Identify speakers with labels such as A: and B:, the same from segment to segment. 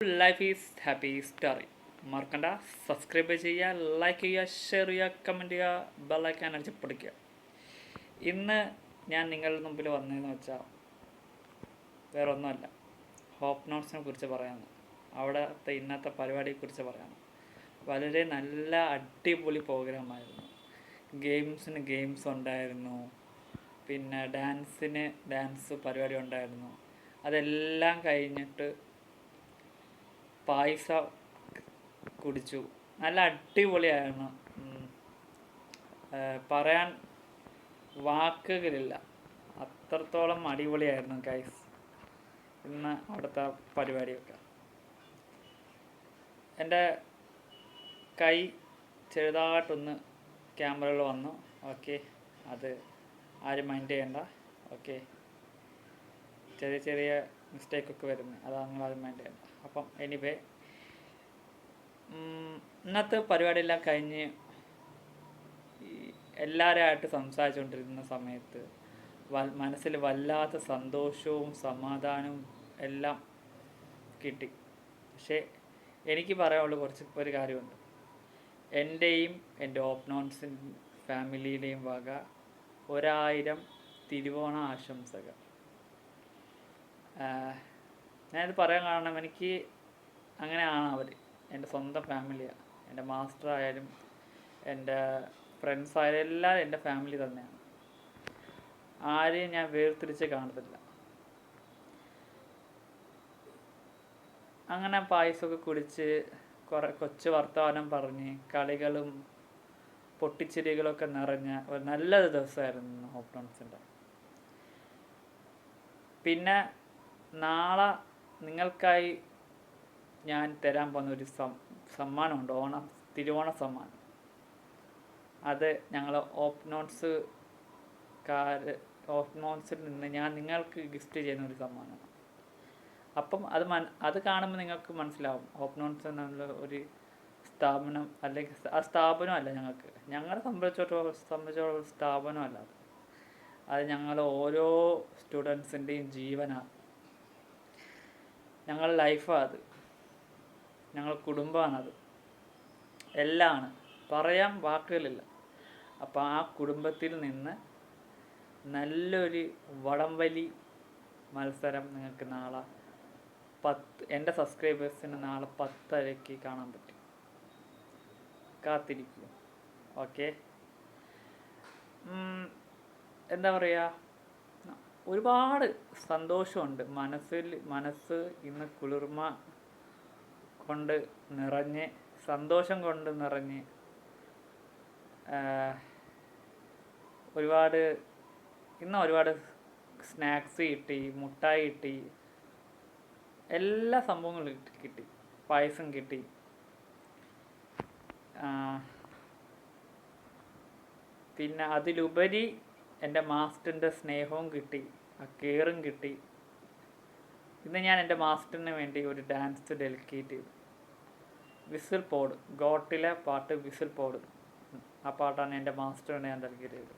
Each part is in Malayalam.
A: ലൈഫ് ഈസ് ഹാപ്പി സ്റ്റോറി മറക്കണ്ട. സബ്സ്ക്രൈബ് ചെയ്യുക ലൈക്ക് ചെയ്യുക ഷെയർ ചെയ്യുക കമന്റ് ചെയ്യുക ബെല്ലൈക്കാൻ അടിച്ച് പൊടിക്കുക ഇന്ന് ഞാൻ നിങ്ങളുടെ മുമ്പിൽ വന്നതെന്ന് വെച്ചാൽ വേറെ ഒന്നുമല്ല ഹോപ്പ് നോട്ട്സിനെ കുറിച്ച് പറയാമെന്ന് അവിടുത്തെ ഇന്നത്തെ പരിപാടിയെക്കുറിച്ച് പറയാം വളരെ നല്ല അടിപൊളി പ്രോഗ്രാമായിരുന്നു ഗെയിംസിന് ഗെയിംസ് ഉണ്ടായിരുന്നു. പിന്നെ ഡാൻസിന് ഡാൻസ് പരിപാടി ഉണ്ടായിരുന്നു. അതെല്ലാം കഴിഞ്ഞിട്ട് പായസം കുടിച്ചു. നല്ല അടിപൊളിയായിരുന്നു. പറയാൻ വാക്കുകളില്ല അത്രത്തോളം അടിപൊളിയായിരുന്നു ഗൈസ് ഇന്ന് അവിടുത്തെ പരിപാടിയൊക്കെ. എന്റെ കൈ ചെറുതായിട്ടൊന്ന് ക്യാമറയിൽ വന്നു. ഓക്കെ. അത് ആരും മൈൻഡ് ചെയ്യണ്ട. ഓക്കെ. ചെറിയ ചെറിയ മിസ്റ്റേക്കൊക്കെ വരുന്നത്. അതാണ് നിങ്ങൾ ആദ്യം മൈൻഡ് ചെയ്യുന്നത്. അപ്പം എനിവേ ഇന്നത്തെ പരിപാടിയെല്ലാം കഴിഞ്ഞ് എല്ലാവരുമായിട്ട് സംസാരിച്ചുകൊണ്ടിരുന്ന സമയത്ത് മനസ്സിൽ വല്ലാത്ത സന്തോഷവും സമാധാനവും എല്ലാം കിട്ടി. പക്ഷേ എനിക്ക് പറയാനുള്ള കുറച്ച് ഒരു കാര്യമുണ്ട്. എന്റെയും എന്റെ ഓപ്നോൺസിൻ ഫാമിലിയുടെയും വക ഒരായിരം തിരുവോണ ആശംസകൾ ഞാനിത് പറയാൻ കാരണം എനിക്ക് അങ്ങനെയാണ് അവർ എന്റെ സ്വന്തം ഫാമിലിയാണ് എന്റെ മാസ്റ്റർ ആയാലും എന്റെ ഫ്രണ്ട്സ് ആയാലും എല്ലാവരും എന്റെ ഫാമിലി തന്നെയാണ്. ആരെയും ഞാൻ വേർതിരിച്ച് കാണത്തില്ല. അങ്ങനെ പായസമൊക്കെ കുടിച്ച് കുറേ കൊച്ചു വർത്തമാനം പറഞ്ഞ് കളികളും പൊട്ടിച്ചിരികളൊക്കെ നിറഞ്ഞ ഒരു നല്ലൊരു ദിവസമായിരുന്നു ഓപ്പണൻസിന്റെ പിന്നെ നാളെ നിങ്ങൾക്കായി ഞാൻ തരാൻ പോകുന്ന ഒരു സമ്മാനമുണ്ട്. ഓണം തിരുവോണ സമ്മാനം. അത് ഞങ്ങൾ ഓപ്നോട്സ് കാർ ഓപ്നോൺസിൽ നിന്ന് ഞാൻ നിങ്ങൾക്ക് ഗിഫ്റ്റ് ചെയ്യുന്ന ഒരു സമ്മാനമാണ്. അപ്പം അത് മൻ അത് കാണുമ്പോൾ നിങ്ങൾക്ക് മനസ്സിലാവും. ഓപ്നോട്സ് എന്നുള്ള ഒരു സ്ഥാപനം അല്ലെങ്കിൽ ആ സ്ഥാപനമല്ല ഞങ്ങൾക്ക്. ഞങ്ങളെ സംബന്ധിച്ചിടത്തോളം സംബന്ധിച്ചിടത്തോളം സ്ഥാപനമല്ല അത്. അത് ഞങ്ങൾ ഓരോ സ്റ്റുഡൻസിന്റെയും ജീവനാണ് ഞങ്ങളുടെ ലൈഫാണ് അത് ഞങ്ങളുടെ അത് എല്ലാമാണ്. പറയാൻ വാക്കുകളില്ല. അപ്പോൾ ആ കുടുംബത്തിൽ നിന്ന് നല്ലൊരു വടംവലി മത്സരം നിങ്ങൾക്ക് നാളെ പത്ത് എന്റെ സബ്സ്ക്രൈബേഴ്സിന് നാളെ പത്തരയ്ക്ക് കാണാൻ പറ്റും. കാത്തിരിക്കും. ഓക്കെ? എന്താ പറയുക ഒരുപാട് സന്തോഷമുണ്ട്. മനസ്സിൽ മനസ്സ് ഇന്ന് കുളിർമ കൊണ്ട് നിറഞ്ഞ് സന്തോഷം കൊണ്ട് നിറഞ്ഞ് ഒരുപാട് ഇന്ന് ഒരുപാട് സ്നാക്സ് കിട്ടി മുട്ടായി കിട്ടി എല്ലാ സംഭവങ്ങളും കിട്ടി പായസം കിട്ടി. പിന്നെ അതിലുപരി എന്റെ മാസ്റ്ററിന്റെ സ്നേഹവും കിട്ടി ആ കെയറും കിട്ടി. ഇന്ന് ഞാൻ എന്റെ മാസ്റ്ററിന് വേണ്ടി ഒരു ഡാൻസ് ഡെലിക്കേറ്റ് ചെയ്തു. വിസിൽ പോഡ് ഗോട്ടിലെ പാട്ട് വിസിൽ പോഡ് ആ പാട്ടാണ് എന്റെ മാസ്റ്ററിന് ഞാൻ ഡെലിക്കേറ്റ് ചെയ്തത്.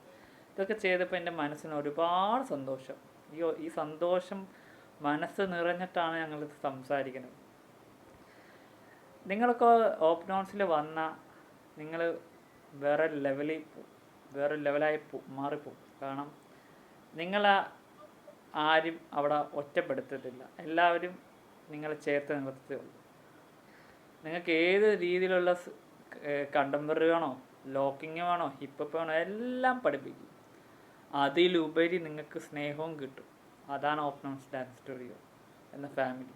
A: ഇതൊക്കെ ചെയ്തപ്പോൾ എന്റെ മനസ്സിന് ഒരുപാട് സന്തോഷം. ഈ ഈ സന്തോഷം മനസ്സ് നിറഞ്ഞിട്ടാണ് ഞങ്ങളിത് സംസാരിക്കുന്നത്. നിങ്ങളൊക്കെ ഓപ്നോൺസിൽ വന്ന നിങ്ങൾ വേറെ ലെവലിൽ. വേറെ ലെവലായി പോ മാറിപ്പോവും കാരണം നിങ്ങൾ ആരും അവിടെ ഒറ്റപ്പെടുത്തത്തില്ല. എല്ലാവരും നിങ്ങളെ ചേർത്ത് നിർത്തത്തേ ഉള്ളൂ. നിങ്ങൾക്ക് ഏത് രീതിയിലുള്ള കണ്ടംപററി വേണോ ലോക്കിങ് വേണോ ഹിപ്പപ്പ് വേണോ എല്ലാം പഠിപ്പിക്കും. അതിലുപരി നിങ്ങൾക്ക് സ്നേഹവും കിട്ടും. അതാണ് ഓപ്പണംസ് ഡാൻസ് സ്റ്റുഡിയോ എന്ന ഫാമിലി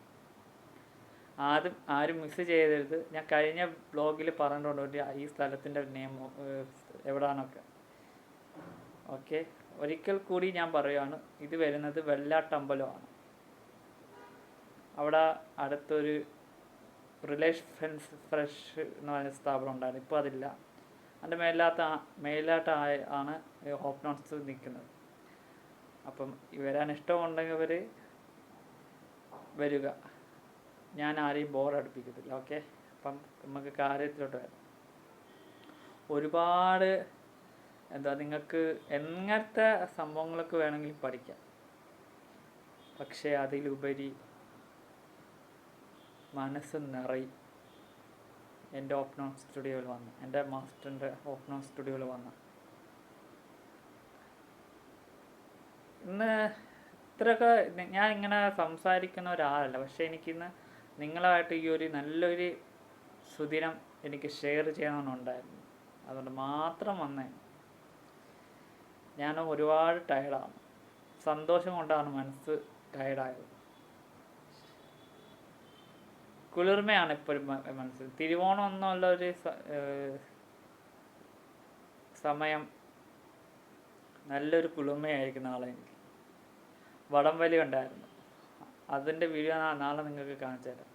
A: ആദ്യം ആരും മിസ് ചെയ്തരുത് ഞാൻ കഴിഞ്ഞ ബ്ലോഗിൽ പറഞ്ഞിട്ടുണ്ട് ഈ സ്ഥലത്തിന്റെ നെയിം എവിടാന്നൊക്കെ. ഓക്കെ. ഒരിക്കൽ കൂടി ഞാൻ പറയുകയാണ് ഇത് വരുന്നത് വെള്ളാട്ടമ്പലമാണ് അവിടെ അടുത്തൊരു റിലേഷൻ ഫ്രണ്ട്സ് ഫ്രഷ് എന്ന് പറയുന്ന സ്ഥാപനം ഉണ്ടായിരുന്നു. ഇപ്പോൾ അതില്ല. അതിന്റെ മേലാത്ത മേലാട്ട ആണ് ഹോപ്പ് നോട്ട്സ് നിൽക്കുന്നത്. അപ്പം വരാൻ ഇഷ്ടമുണ്ടെങ്കിൽ ഇവർ വരിക. ഞാൻ ആരെയും ബോർ അടുപ്പിക്കത്തില്ല. ഓക്കെ? അപ്പം നമുക്ക് കാര്യത്തിലോട്ട് വരാം. ഒരുപാട് എന്താ നിങ്ങൾക്ക് എങ്ങനത്തെ സംഭവങ്ങളൊക്കെ വേണമെങ്കിലും പഠിക്കാം. പക്ഷേ അതിലുപരി മനസ്സ് നിറയും. എന്റെ ഓപ്പൺ സ്റ്റുഡിയോയിൽ വന്ന് എന്റെ മാസ്റ്ററിന്റെ ഓപ്പൺ സ്റ്റുഡിയോയിൽ വന്ന്. ഇന്ന് ഇത്രയൊക്കെ ഞാൻ ഇങ്ങനെ സംസാരിക്കുന്ന ഒരാളല്ല. പക്ഷേ എനിക്കിന്ന് നിങ്ങളായിട്ട് ഈ ഒരു നല്ലൊരു സുദിനം എനിക്ക് ഷെയർ ചെയ്യണമെന്നുണ്ടായിരുന്നു. അതുകൊണ്ട് മാത്രം വന്നേ. ഞാൻ ഒരുപാട് ടയർഡാണ് സന്തോഷം കൊണ്ടാണ് മനസ്സ് ടയർഡായത് കുളിർമയാണ് ഇപ്പോഴും മനസ്സിൽ. തിരുവോണം എന്നുള്ള ഒരു സമയം നല്ലൊരു കുളിർമയായിരിക്കും നാളെ എനിക്ക്. വടം വലി ഉണ്ടായിരുന്നു അതിന്റെ വീഡിയോ നാളെ നിങ്ങൾക്ക് കാണിച്ചു തരാം.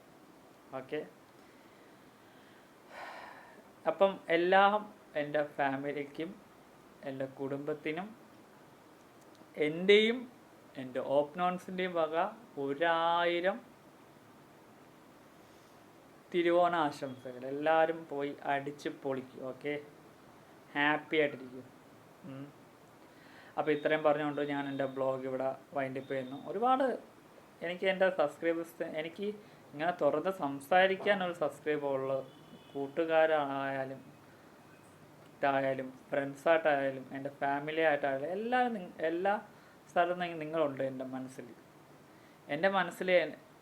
A: ഓക്കെ അപ്പം എല്ലാം എന്റെ ഫാമിലിക്കും എന്റെ കുടുംബത്തിനും എന്റെയും എന്റെ ഓപ്നോൺസിന്റെയും വക ഒരായിരം തിരുവോണ ആശംസകൾ എല്ലാവരും പോയി അടിച്ച് പൊളിക്കും ഓക്കെ? ഹാപ്പി ആയിട്ടിരിക്കും. അപ്പോൾ ഇത്രയും പറഞ്ഞുകൊണ്ട് ഞാൻ എന്റെ ബ്ലോഗ് ഇവിടെ വൈൻഡപ്പ് ചെയ്യുന്നു. ഒരുപാട് എനിക്ക് എന്റെ സബ്സ്ക്രൈബേഴ്സ് എനിക്ക് ഇങ്ങനെ തുറന്ന് സംസാരിക്കാൻ ഒരു സബ്സ്ക്രൈബർ ഉള്ളത് കൂട്ടുകാരായാലും ആയാലും ഫ്രണ്ട്സായിട്ടായാലും എന്റെ ഫാമിലി ആയിട്ടായാലും എല്ലാ എല്ലാ സ്ഥലത്തും നിങ്ങ- നിങ്ങളുണ്ട് എന്റെ മനസ്സിൽ. എന്റെ മനസ്സിൽ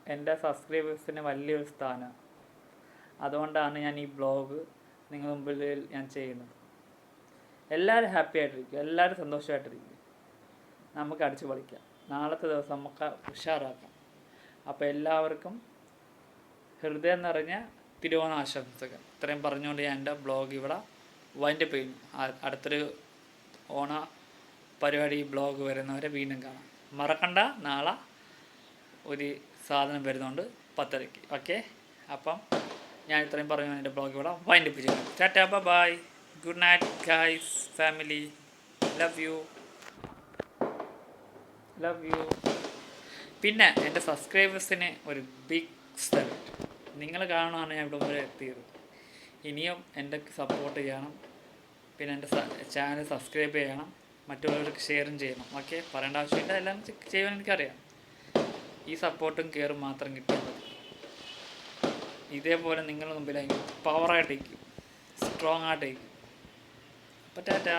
A: എന്റെ സബ്സ്ക്രൈബേഴ്സിന് വലിയൊരു സ്ഥാനമാണ് അതുകൊണ്ടാണ് ഞാൻ ഈ ബ്ലോഗ് നിങ്ങൾ മുമ്പിൽ ഞാൻ ചെയ്യുന്നത്. എല്ലാവരും ഹാപ്പി ആയിട്ടിരിക്കും എല്ലാവരും സന്തോഷമായിട്ടിരിക്കും നമുക്ക് അടിച്ചു പൊളിക്കാം. നാളത്തെ ദിവസം നമുക്ക് ഉഷാറാക്കാം. അപ്പോൾ എല്ലാവർക്കും ഹൃദയം നിറഞ്ഞ തിരുവോണ ആശംസകൾ ഇത്രയും പറഞ്ഞുകൊണ്ട് ഞാൻ എന്റെ ബ്ലോഗ് ഇവിടെ വൈൻഡപ്പ് ചെയ്യുന്നു അടുത്തൊരു ഓണ പരിപാടി ബ്ലോഗ് വരുന്നവരെ വീണ്ടും കാണാം. മറക്കണ്ട നാളെ ഒരു സാധനം വരുന്നുണ്ട് പത്തരയ്ക്ക്. ഓക്കെ? അപ്പം ഞാൻ ഇത്രയും പറഞ്ഞു എന്റെ ബ്ലോഗ് ഇവിടെ വൈൻഡപ്പ് ചെയ്യും tata bye. Good night guys family. Love you. Love you. പിന്നെ എന്റെ സബ്സ്ക്രൈബേഴ്സിന് ഒരു ബിഗ് സ്ഥലം നിങ്ങൾ കാണുകയാണ് ഞാൻ ഇവിടെ വരെ എത്തിയത്. ഇനിയും എന്റെ സപ്പോർട്ട് ചെയ്യണം. പിന്നെ എന്റെ ചാനൽ സബ്സ്ക്രൈബ് ചെയ്യണം. മറ്റുള്ളവർക്ക് ഷെയറും ചെയ്യണം. ഓക്കെ പറയേണ്ട ആവശ്യമില്ല. എല്ലാം ചെയ്യാൻ എനിക്കറിയാം. ഈ സപ്പോർട്ടും കെയറും മാത്രം കിട്ടിയാൽ ഇതേപോലെ നിങ്ങളുടെ മുമ്പിലായി പവറായിട്ടിരിക്കും സ്ട്രോങ് ആയിട്ടിരിക്കും. അപ്പോൾ ടാറ്റാ